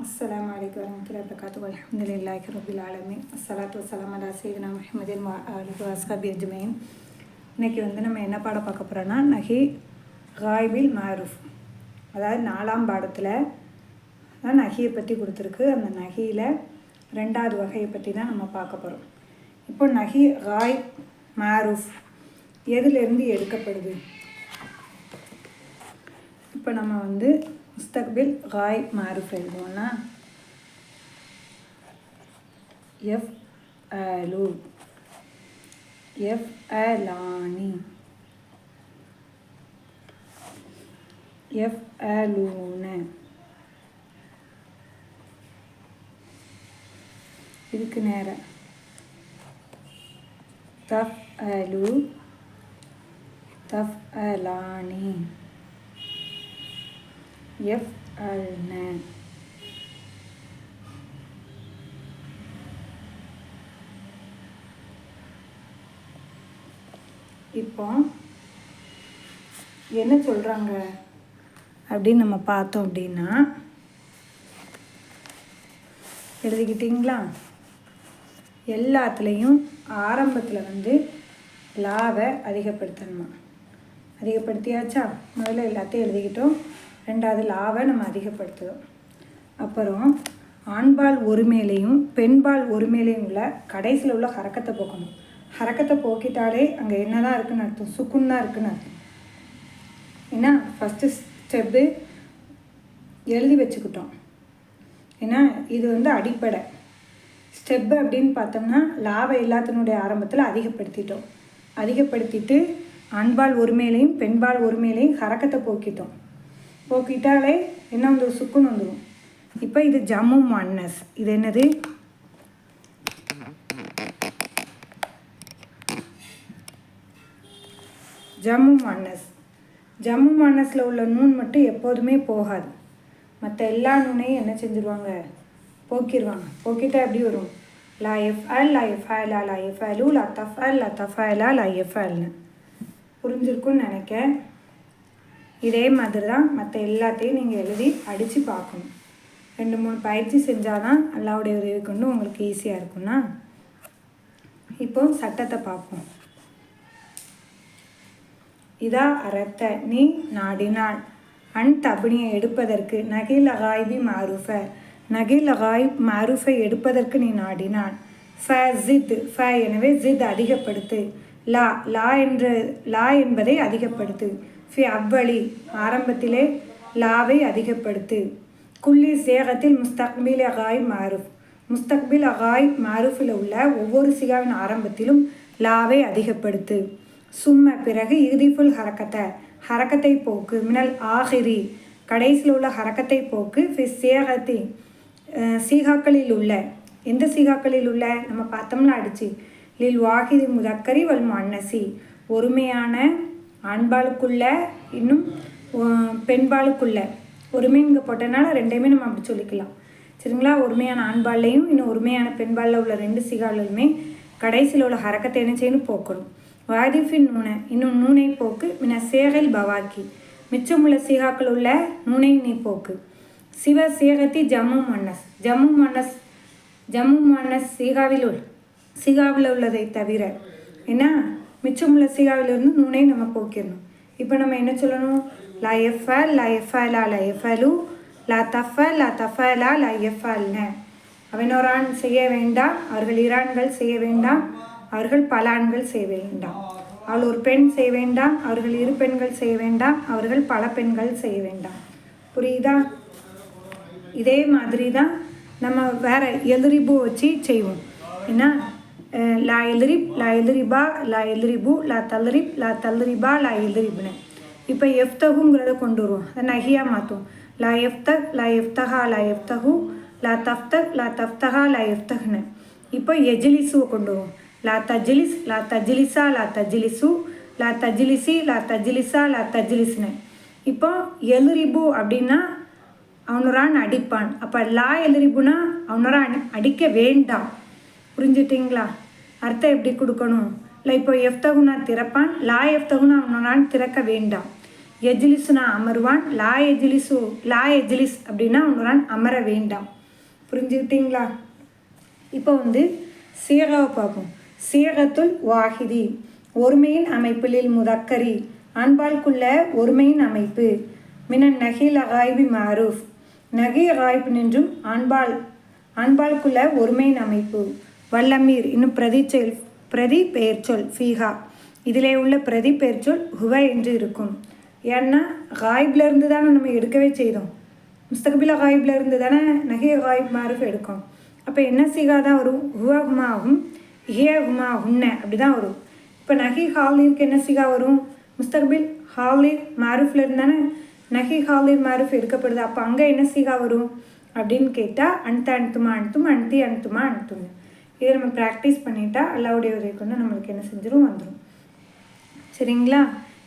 السلام عليكم ورحمة الله وبركاته والحمد لله رب العالمين الصلاة والسلام على سيدنا محمد وآله وأصحابه أجمعين இன்னைக்கு வந்து நம்ம என்ன பாடம் பார்க்க போகிறோன்னா நகி காய்பில் மாரூஃப் அதாவது நாலாம் பாடத்தில் தான் நகையை பற்றி கொடுத்துருக்கு அந்த நகையில் ரெண்டாவது வகையை பற்றி தான் நம்ம பார்க்க போகிறோம் இப்போ நகி காய் மாரூஃப் எதுலேருந்து எடுக்கப்படுது இப்போ நம்ம வந்து முஸ்தக்பில் காய் மாரூஃப் எழுதுவோம்னா எஃப் அலு எஃப் அலானி எஃப் அலூன இதுக்கு நேரம் தஃப் அலு தஃப் அலானி எஃப் இப்போ என்ன சொல்கிறாங்க அப்படின்னு நம்ம பார்த்தோம் அப்படின்னா எழுதிக்கிட்டிங்களா? எல்லாத்துலேயும் ஆரம்பத்தில் வந்து லாவை அதிகப்படுத்தணுமா. அதிகப்படுத்தியாச்சா? முதல்ல எல்லாத்தையும் எழுதிக்கிட்டோம். ரெண்டாவது லாவை நம்ம அதிகப்படுத்துகிறோம் அப்புறம் ஆண்பால் ஒரு மேலேயும் பெண்பால் ஒரு மேலேயும் உள்ள கடைசியில் உள்ள ஹரக்கத்தை போக்கணும். ஹரக்கத்தை போக்கிட்டாலே அங்கே என்ன தான் இருக்குன்னு அர்த்தம்? சுக்குன் தான் இருக்குன்னு அர்த்தம். ஏன்னா ஃபஸ்ட்டு ஸ்டெப்பு எழுதி வச்சுக்கிட்டோம். ஏன்னா இது வந்து அடிப்படை. ஸ்டெப்பு அப்படின்னு பார்த்தோம்னா லாவை எல்லாத்தினுடைய ஆரம்பத்தில் அதிகப்படுத்திட்டோம். அதிகப்படுத்திட்டு ஆண்பால் ஒரு மேலேயும் பெண்பால் ஒரு மேலேயும் ஹரக்கத்தை போக்கிட்டோம். போக்கிட்டாலே என்ன வந்துடும் சுக்குன்னு வந்துடும் இப்போ இது ஜம்மு மன்னஸ். இது என்னது? ஜம்மு மன்னஸ். ஜம்மு மன்னஸில் உள்ள நூன் மட்டும் எப்போதுமே போகாது. மற்ற எல்லா நூனையும் என்ன செஞ்சுருவாங்க? போக்கிடுவாங்க போக்கிட்டா எப்படி வரும்? லா எஃப் அல் லா எஃப் அல் லா எஃப் அலு லா தஃப் அல் லா தஃப் லா லா எஃப் அல்னு. புரிஞ்சிருக்குன்னு நினைக்கேன். இதே மாதிரி தான் மற்ற எல்லாத்தையும் நீங்கள் எழுதி அடித்து பார்க்கணும். ரெண்டு மூணு பயிற்சி செஞ்சால் தான் அல்லாவுடைய உதவி கொண்டு உங்களுக்கு ஈஸியாக இருக்கும்னா? இப்போ சட்டத்தை பார்ப்போம். இதா அறத்த நீ நாடினாள் அன் தபினியை எடுப்பதற்கு நகில் அகாய்பி மாரூஃப. நகில் அகாய் மாரூஃபை எடுப்பதற்கு நீ நாடினாள் ஃப ஜித் ஃப எனவே ஜித் அதிகப்படுத்து. லா லா என்ற லா என்பதை அதிகப்படுத்து. ஃபி அவ்வழி ஆரம்பத்திலே லாவை அதிகப்படுத்து. குல்லி சேகத்தில் முஸ்தக்பில் அகாய் மாரூஃப். முஸ்தக்பில் அகாய் மாரூஃபில் உள்ள ஒவ்வொரு சிகாவின் ஆரம்பத்திலும் லாவை அதிகப்படுத்து. சும்ம பிறகு இறுதிஃபுல் ஹரக்கத்தை ஹரக்கத்தை போக்கு மினல் ஆஹிரி கடைசியில் உள்ள ஹரக்கத்தை போக்கு ஃபி சேகத்தி சீகாக்களில் உள்ள. எந்த சீகாக்களில் உள்ள? நம்ம பார்த்தோம்னா அடிச்சு. லில் வாஹிதி முதக்கரி வல் மன்னசி ஒருமையான ஆண்பாளுக்குள்ள இன்னும் பெண்பாளுக்குள்ள ஒருமை இங்கே போட்டனால ரெண்டையுமே நம்ம அப்படி சொல்லிக்கலாம். சரிங்களா? ஒருமையான ஆண்பால்லையும் இன்னும் ஒருமையான பெண்பாலில் உள்ள ரெண்டு சிகாலுமே கடைசியில் உள்ள ஹரக்கத்தை என்ன செய்யணும் போக்கணும். வாதிஃபின் நூனை இன்னும் நூனை போக்கு மின சேகல் பவாக்கி. மிச்சமுள்ள சீகாக்கள் உள்ள நூனை நீ போக்கு. சிவ சேகத்தி ஜம்மு மன்னஸ். ஜம்மு மன்னஸ் ஜம்மு மன்னஸ் சீகாவில் உள் சீகாவில் உள்ளதை தவிர என்ன? மிச்சமுள்ள லசிகாவிலிருந்து நூனை நம்ம போக்கிடணும். இப்போ நம்ம என்ன சொல்லணும்? லா எஃப் லா ல லா எஃபலு லா தஃப லா தஃபலா லா எஃபல்ன அவனோரான் செய்ய வேண்டாம் அவர்கள் இராண்கள் செய்ய வேண்டாம் அவர்கள் பல ஆண்கள் செய்ய வேண்டாம். அவள் ஒரு பெண் செய்ய வேண்டாம் அவர்கள் இரு பெண்கள் செய்ய வேண்டாம் அவர்கள் பல பெண்கள் செய்ய வேண்டாம். புரியுதா? இதே மாதிரி தான் நம்ம வேற எதிரிபு வச்சு செய்வோம். ஏன்னா லா எதிரிப் லா எதிரிபா லா எதிரிபு லா தல்ரிப் லா தல்ரிபா லா எதிரிப்னு இப்போ எஃப்தகுங்கிறத கொண்டு வருவோம் அதை நகியாக மாற்றும் லா எஃப்தக் லா எஃப்தஹா லா எஃப்தகு லா தஃப்தக் லா தஃப்தஹா லா எஃப்தஹ்னு இப்போ எஜிலிசுவை கொண்டு வருவோம் லா தஜிலிஸ் லா தஜிலிசா லா தஜிலிசு லா தஜிலிசி லா தஜிலிசா லா தஜிலிஸ்னு இப்போ எலுரிபு அப்படின்னா அவனுரான் அடிப்பான். அப்போ லா எலுரிபுனா அவனுரான் அடிக்க வேண்டாம். புரிஞ்சுட்டிங்களா? அர்த்தம் எப்படி கொடுக்கணும்? இல்லை இப்போ எஃப்தகுனா திறப்பான் லா எஃப்தகுனா அவனால் திறக்க வேண்டாம். எஜிலிசுனா அமருவான் லா எஜிலிசு லா எஜிலிஸ் அப்படின்னா அவனால் அமர வேண்டாம். புரிஞ்சுக்கிட்டீங்களா? இப்போ வந்து சீகாவை பார்ப்போம். சீரத்துல் வாஹிதி ஒருமையின் அமைப்பிலில் முதக்கரி ஆண்பாளுக்குள்ள ஒருமையின் அமைப்பு. மினன் நகில் அகாய்பி மாரூஃப். நகி அகாய்பு நின்றும் அன்பாள் ஆண்பாளுக்குள்ள ஒருமையின் அமைப்பு. வல்லமீர். இன்னும் பிரதி பிரதி பெயர்ச்சொல் ஃபீஹா. இதிலே உள்ள பிரதி பெயர்ச்சொல் ஹுவ என்று இருக்கும். ஏன்னா காய்ப்ல இருந்து தானே நம்ம எடுக்கவே செய்தோம். முஸ்தகபில காய்ப்ல இருந்து தானே நகைய ஹாய்ப் மாரூஃப் எடுக்கும். அப்போ என்ன சீகா தான் வரும்? ஹுவா ஹுமாகும் ஹிய ஹுமா ஹுன்ன அப்படி தான் வரும். இப்போ நகி ஹாலிற்கு என்ன சீகா வரும்? முஸ்தகபில் ஹாலிர் மாரூஃப்ல இருந்து தானே நகி ஹாலிர் மாரூஃப் எடுக்கப்படுது. அப்போ அங்கே என்ன சீகா வரும்? அப்படின்னு கேட்டால் அன்த்த அனுத்துமா அனுத்தும் அன்த்தி அனுத்துமா அனுத்தும் இதை நம்ம ப்ராக்டிஸ் பண்ணிட்டா அல்லாவுடைய உதவி கொண்டு நம்மளுக்கு என்ன செஞ்சிடும் வந்துடும் சரிங்களா?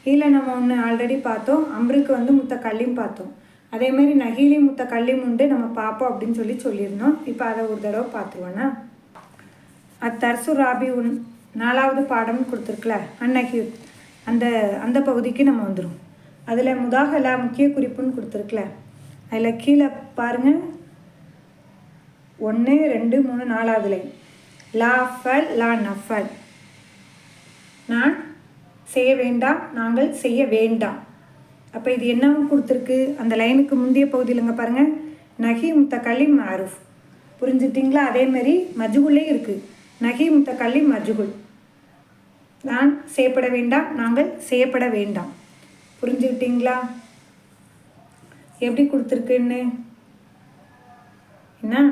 இதில் நம்ம ஒன்று ஆல்ரெடி பார்த்தோம். அம்பருக்கு வந்து முத்த கல்லியும் பார்த்தோம். அதேமாரி நகிலி முத்த கல்லியும் உண்டு. நம்ம பார்ப்போம் அப்படின்னு சொல்லி சொல்லியிருந்தோம். இப்போ அதை ஒரு தடவை பார்த்துருவோண்ணா. அத்தர்சு ராபி உன் நாலாவது பாடம்னு கொடுத்துருக்குல அன்னகி அந்த அந்த பகுதிக்கு நம்ம வந்துடும் அதில் முதாகலா முக்கிய குறிப்புன்னு கொடுத்துருக்குல. அதில் கீழே பாருங்கள் ஒன்று ரெண்டு மூணு நாலாவது லைன் லா ஃபல் லா நஃபல். நான் செய்ய வேண்டாம் நாங்கள் செய்ய வேண்டாம். அப்போ இது என்னவும் கொடுத்துருக்கு. அந்த லைனுக்கு முந்தைய பகுதியிலங்க பாருங்கள் நகி முத்தக்கல்லி மாரூஃப். புரிஞ்சுட்டிங்களா? அதேமாரி மஜுகுலே இருக்குது நகி முத்தக்கல்லி மஜுகுல் நான் செய்யப்பட வேண்டாம் நாங்கள் செய்யப்பட வேண்டாம். புரிஞ்சுக்கிட்டீங்களா? எப்படி கொடுத்துருக்குன்னு? என்ன?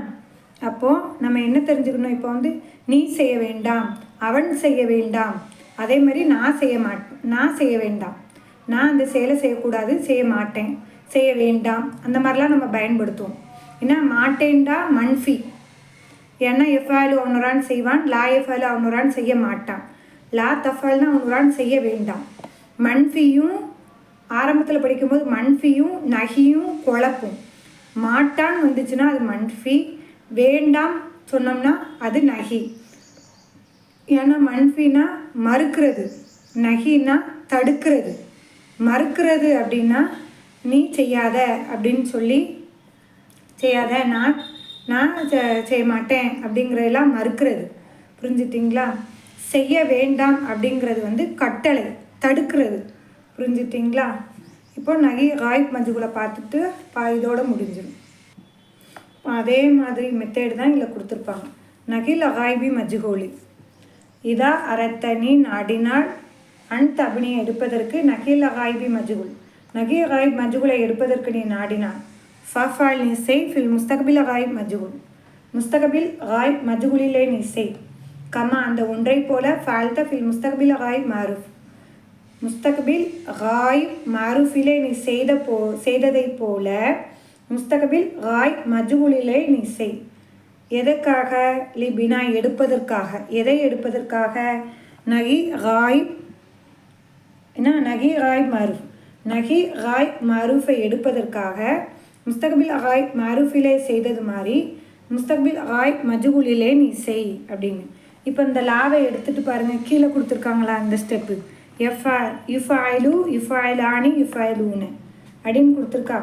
அப்போது நம்ம என்ன தெரிஞ்சுக்கணும்? இப்போ வந்து நீ செய்ய வேண்டாம் அவன் செய்ய வேண்டாம். அதே மாதிரி நான் செய்ய மாட்டேன் நான் செய்ய வேண்டாம். நான் அந்த செயலை செய்யக்கூடாது செய்ய மாட்டேன். செய்ய வேண்டாம். அந்த மாதிரிலாம் நம்ம பயன்படுத்துவோம். ஏன்னா மாட்டேன்டா மன்ஃபி ஏன்னா எஃப்ஆலு அவனுரான் செய்வான் லா எஃப்ஆலு அவனுரான் செய்ய மாட்டான். லா தஃபால்னா அவனுரான் செய்ய வேண்டாம். மன்ஃபியும் ஆரம்பத்தில் படிக்கும்போது மன்ஃபியும் நகியும் குழப்பும். மாட்டான் வந்துச்சுன்னா அது மன்ஃபி வேண்டாம் சொன்னோம்னா அது நகி. ஏன்னா மன்ஃபினா மறுக்கிறது நகினா தடுக்கிறது. மறுக்கிறது அப்படின்னா நீ செய்யாத அப்படின்னு சொல்லி செய்யாத நான் நான் செ- செய்ய மாட்டேன் அப்படிங்கிறதெல்லாம் மறுக்கிறது. புரிஞ்சுட்டிங்களா? செய்ய வேண்டாம் அப்படிங்கிறது வந்து கட்டளை தடுக்கிறது. புரிஞ்சுட்டிங்களா? இப்போ நகை ராய் மஞ்சுகுலை பார்த்துட்டு பா இதோட முடிஞ்சிடும். அதே மாதிரி மெத்தேடு தான் இதில் கொடுத்துருப்பாங்க. நகில் அகாய்பி மஜ்ஹோலி இதா அரத்தனி நாடினால் அன் தபினியை எடுப்பதற்கு நகில் அகாய்பி மஜ்ஹுல் நகி அகாய்ப் மஜ்ஹுலை எடுப்பதற்கு நீ நாடினாள். ஃபஃபால் நீ செய் ஃபில் முஸ்தகபில் அகாய்ப் மஜ்ஹுல் முஸ்தகபில் அகாய்ப் மஜ்ஹுலிலே நீ செய். கமா அந்த ஒன்றை போல ஃபால்த ஃபில் முஸ்தகபில் அகாய்ப் மாரூஃப். முஸ்தகபில் காய் மாரூஃபிலே நீ செய்த போ செய்ததைப் போல முஸ்தகபில் காய் மஜுகுலிலே நீ செய். எதற்காக லிபினா எடுப்பதற்காக? எதை எடுப்பதற்காக? நகி ராய் என்ன? நகி ராய் மருஃப். நகி ராய் மருஃபை எடுப்பதற்காக முஸ்தகபில் ராய் மருஃபிலே செய்தது மாதிரி முஸ்தகபில் அகாய் மஜுகுலிலே நீ செய் அப்படின்னு. இப்போ இந்த லாவை எடுத்துகிட்டு பாருங்கள் கீழே கொடுத்துருக்காங்களா அந்த ஸ்டெப்பு எஃப்ஆ ஆயிலானி இஃப் ஆயிலூன்னு அப்படின்னு கொடுத்துருக்கா.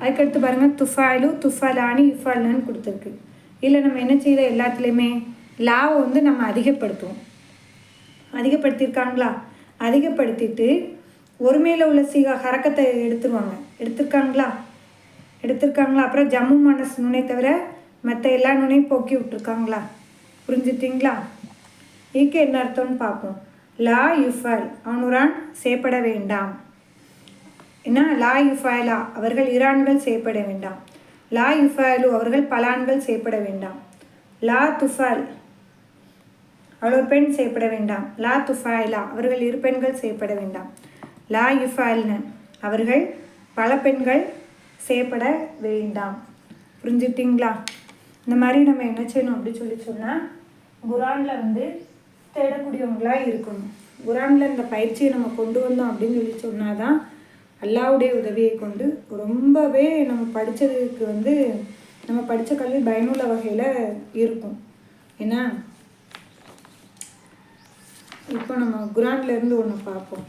அதுக்கடுத்து பாருங்கள் துஃபாயிலு துஃபாலானி இஃபாலான்னு கொடுத்துருக்கு. இதில் நம்ம என்ன செய்யற எல்லாத்துலேயுமே? லாவை வந்து நம்ம அதிகப்படுத்துவோம். அதிகப்படுத்தியிருக்காங்களா? அதிகப்படுத்திட்டு ஒருமையில் உள்ள சீகா ஹரக்கத்தை எடுத்துருவாங்க. எடுத்திருக்காங்களா? எடுத்திருக்காங்களா? அப்புறம் ஜம்மு மனசு நுனை தவிர மற்ற எல்லா நுனையும் போக்கி விட்டுருக்காங்களா? புரிஞ்சுட்டிங்களா? இதுக்கு என்ன அர்த்தம்னு பார்ப்போம். லா யுஃபல். அவனுரான் சேப்பட வேண்டாம். என்ன லா யுஃபாயலா அவர்கள் இரான்கள் செய்யப்பட வேண்டாம். லா யுஃபாயலு அவர்கள் பலான்கள் செய்யப்பட வேண்டாம். லா துஃபால் அவள் பெண் செய்யப்பட வேண்டாம். லா துஃபாயிலா அவர்கள் இரு பெண்கள் செய்யப்பட வேண்டாம். லா யுஃபாயில்ன அவர்கள் பல பெண்கள் செய்யப்பட வேண்டாம். புரிஞ்சுட்டிங்களா இந்த மாதிரி நம்ம என்ன செய்யணும் அப்படின்னு சொல்லி சொன்னால் குரானில் வந்து தேடக்கூடியவங்களாக இருக்கணும். குரானில் இந்த பயிற்சியை நம்ம கொண்டு வந்தோம் அப்படின்னு சொல்லி சொன்னால் தான் அல்லாவுடைய உதவியை கொண்டு ரொம்பவே நம்ம படித்ததுக்கு வந்து நம்ம படித்த கல்வி பயனுள்ள வகையில் இருக்கும். ஏன்னா இப்போ நம்ம குரான்லேருந்து ஒன்று பார்ப்போம்.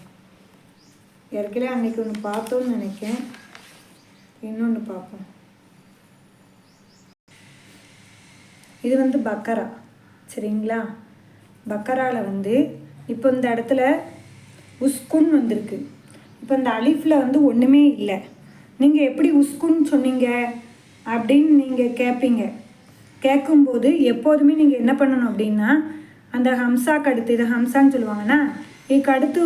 ஏற்கனவே அன்னைக்கு ஒன்று பார்த்தோன்னு நினைக்கேன் இன்னொன்று பார்ப்போம். இது வந்து பக்கரா. சரிங்களா? பக்கராவில் வந்து இப்போ இந்த இடத்துல உஸ்குன் வந்திருக்கு. இப்போ இந்த அலிஃபில் வந்து ஒன்றுமே இல்லை. நீங்கள் எப்படி உஸ்குன்னு சொன்னீங்க? அப்படின்னு நீங்கள் கேட்பீங்க கேட்கும்போது எப்போதுமே நீங்கள் என்ன பண்ணணும் அப்படின்னா அந்த ஹம்சாக்கு அடுத்து இதை ஹம்சான்னு சொல்லுவாங்கன்னா இதுக்கு அடுத்து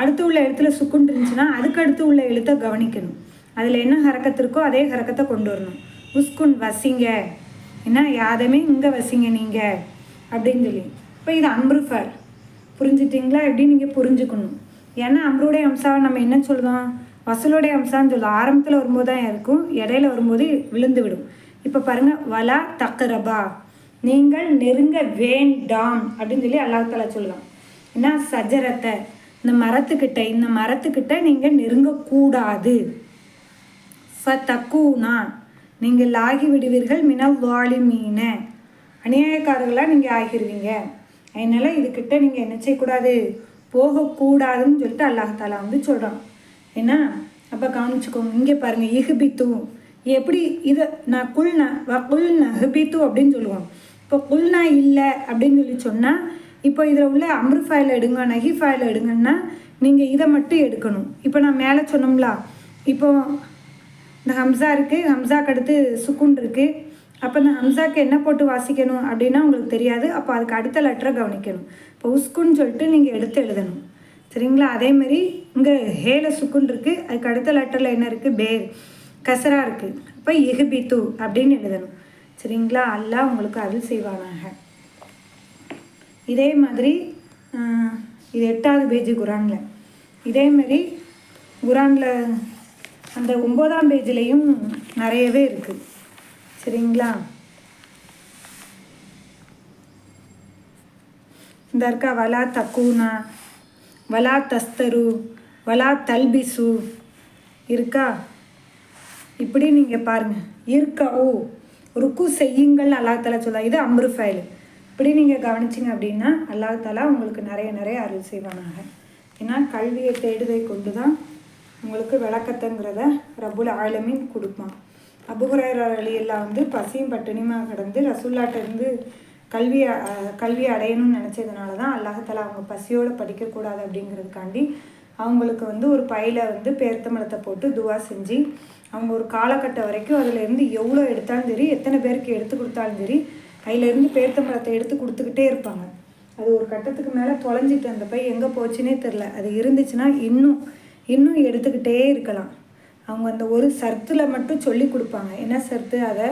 அடுத்து உள்ள எழுத்துல சுக்குன்னு இருந்துச்சுன்னா அதுக்கு அடுத்து உள்ள எழுத்தை கவனிக்கணும். அதில் என்ன ஹரக்கத்து இருக்கோ அதே ஹரக்கத்தை கொண்டு வரணும். உஸ்குன் வசிங்க. ஏன்னா யாதமே இங்கே வசிங்க நீங்கள் அப்படின்னு சொல்லி. இப்போ இது அம்ருஃபர் புரிஞ்சுட்டிங்களா? எப்படி நீங்கள் புரிஞ்சுக்கணும்? ஏன்னா அம்ருடைய அம்சாவை நம்ம என்ன சொல்லுவோம் வசூலுடைய அம்சான்னு சொல்லுவோம் ஆரம்பத்தில் வரும்போது தான் இருக்கும். இடையில வரும்போது விழுந்து விடும். இப்போ பாருங்கள் வலா தக்கரபா நீங்கள் நெருங்க வேண்டாம். அப்படின்னு சொல்லி அல்லாஹால சொல்லலாம் ஏன்னா சஜரத்தை இந்த மரத்துக்கிட்ட இந்த மரத்துக்கிட்ட நீங்கள் நெருங்கக்கூடாது. ஃப தக்கூனா நீங்கள் ஆகி விடுவீர்கள் மின வாலி மீன அநியாயக்காரர்களாக நீங்கள் ஆகிடுவீங்க அதனால் இதுக்கிட்ட நீங்கள் என்ன செய்யக்கூடாது? போகக்கூடாதுன்னு சொல்லிட்டு அல்லாஹாலா வந்து சொல்கிறான் ஏன்னா அப்போ கவனிச்சுக்கோங்க இங்கே பாருங்கள் இஹுபித்து. எப்படி இதை நான் குல்னா வ குல்னா ஹிபித்து அப்படின்னு சொல்லுவோம். இப்போ குல்னா இல்லை அப்படின்னு சொல்லி சொன்னால் இப்போ இதில் உள்ள அம்ரு ஃபைல் எடுங்க நகி ஃபைல் எடுங்கன்னா நீங்கள் இதை மட்டும் எடுக்கணும். இப்போ நான் மேலே சொன்னோம்ல இப்போ இந்த ஹம்சா இருக்குது ஹம்சாக்கு அடுத்து சுக்குன் இருக்குது அப்போ இந்த ஹம்சாக்கு என்ன போட்டு வாசிக்கணும் அப்படின்னா உங்களுக்கு தெரியாது. அப்போ அதுக்கு அடுத்த லெட்டரை கவனிக்கணும். இப்போ உஸ்குன்னு சொல்லிட்டு நீங்கள் எடுத்து எழுதணும். சரிங்களா? அதேமாரி இங்கே ஹேல சுக்குன் இருக்குது அதுக்கு அடுத்த லெட்டரில் என்ன இருக்குது பேர் கசரா இருக்குது அப்போ இஹுபித்து அப்படின்னு எழுதணும். சரிங்களா? அல்லாஹ் உங்களுக்கு அருள் செய்வானாக. இதே மாதிரி இது எட்டாவது பேஜ் குரானில். இதே மாதிரி குரானில் அந்த ஒம்போதாம் பேஜ்லேயும் நிறையவே இருக்குது சரிங்களா இந்த இருக்கா வலா தக்கூனா வலா தஸ்தரு வலா தல்பிசு இருக்கா? இப்படி நீங்கள் பாருங்கள் இருக்கா? ஓ ருக்கு செய்யுங்கள் அல்லாஹ் தாலா இது அம்ரு ஃபைல். இப்படி நீங்கள் கவனிச்சிங்க அப்படின்னா அல்லாஹ் தாலா உங்களுக்கு நிறைய நிறைய அருள் செய்வானாக. ஏன்னா கல்வியை தேடுதை கொண்டு தான் உங்களுக்கு விளக்கத்தைங்கிறத ரபுல் ஆலமீன் கொடுப்பான். அபுஹுரைரா அலியெல்லாம் வந்து பசியும் பட்டினியுமா கிடந்து ரசூல்லாட்டிருந்து கல்வி கல்வி அடையணும்னு நினச்சதுனால தான் அல்லாஹத்தால் அவங்க பசியோடு படிக்கக்கூடாது அப்படிங்கிறதுக்காண்டி அவங்களுக்கு வந்து ஒரு பையில் வந்து பேர்த்தமலத்தை போட்டு துவா செஞ்சு அவங்க ஒரு காலகட்டம் வரைக்கும் அதுலேருந்து எவ்வளோ எடுத்தாலும் சரி எத்தனை பேருக்கு எடுத்து கொடுத்தாலும் சரி கையிலேருந்து பேர்த்தமலத்தை எடுத்து கொடுத்துக்கிட்டே இருப்பாங்க. அது ஒரு கட்டத்துக்கு மேலே தொலைஞ்சிட்டு அந்த பை எங்கே போச்சுன்னே தெரில அது இருந்துச்சுன்னா இன்னும் இன்னும் எடுத்துக்கிட்டே இருக்கலாம். அவங்க அந்த ஒரு சர்த்தில் மட்டும் சொல்லி கொடுப்பாங்க. என்ன சர்த்து? அதை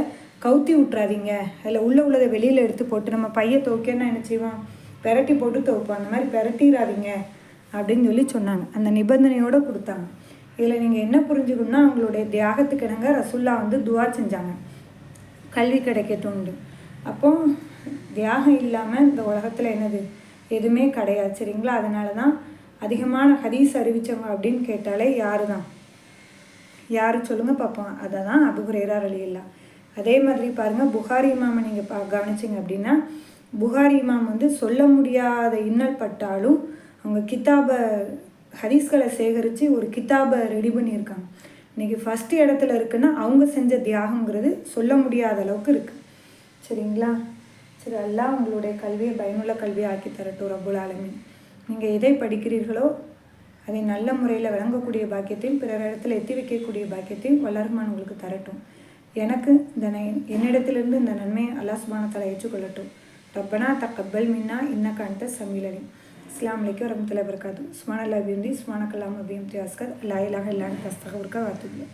கவுத்தி விட்றாதீங்க அதில் உள்ள உள்ளதை வெளியில் எடுத்து போட்டு நம்ம பையை துவைக்கன்னா என்ன செய்வோம் பெரட்டி போட்டு துவைப்போம் அந்த மாதிரி பெரட்டிடாதீங்க அப்படின்னு சொல்லி சொன்னாங்க. அந்த நிபந்தனையோடு கொடுத்தாங்க. இதில் நீங்கள் என்ன புரிஞ்சுக்கணும்னா அவங்களுடைய தியாகத்துக்கு இணங்க ரசுல்லா வந்து துவா செஞ்சாங்க. கல்வி கிடைக்கட்டும்னு அப்போ தியாகம் இல்லாமல் இந்த உலகத்தில் என்னது? எதுவுமே கிடையாது. சரிங்களா? அதனால தான் அதிகமான ஹதீஸ் அறிவிச்சவங்க அப்படின்னு கேட்டாலே யாரு தான் யார் சொல்லுங்கள் பார்ப்போம் அதை தான் அபுஹுரேரா அலியில்லா அதே மாதிரி பாருங்கள் புகாரி இமாமை நீங்கள் பா கவனிச்சிங்க அப்படின்னா புகாரி இமாம் வந்து சொல்ல முடியாத இன்னல் பட்டாலும் அவங்க கித்தாபை ஹதீஸ்களை சேகரித்து ஒரு கித்தாபை ரெடி பண்ணியிருக்காங்க. இன்றைக்கி ஃபஸ்ட்டு இடத்துல இருக்குன்னா அவங்க செஞ்ச தியாகங்கிறது சொல்ல முடியாத அளவுக்கு இருக்குது சரிங்களா? சரி எல்லாம் உங்களுடைய கல்வியை பயனுள்ள கல்வியை ஆக்கி தரட்டும் ரபுல் ஆலமீன். நீங்கள் எதை படிக்கிறீர்களோ அதை நல்ல முறையில் விளங்கக்கூடிய பாக்கியத்தையும் பிறர் இடத்துல எத்தி வைக்கக்கூடிய பாக்கியத்தையும் வல்லரமான் உங்களுக்கு தரட்டும். எனக்கு இந்த என்னிடத்திலிருந்து இந்த நன்மையை அல்லாஹ் சுபானத்தால் ஏற்றுக்கொள்ளட்டும். ரப்பனா தக்கபல் மின்னா இன்ன அன்ட சமீலனி இஸ்லாம் அலைக்கும் வரமத்துல வரகாத்து சுமான அல்லா சுமான கலாம் அபியம் தியாஸ்கர் லாயிலாக இலாஹ இல்லான் தஸ்தகவுர்க்கா வாத்துக்குள்ள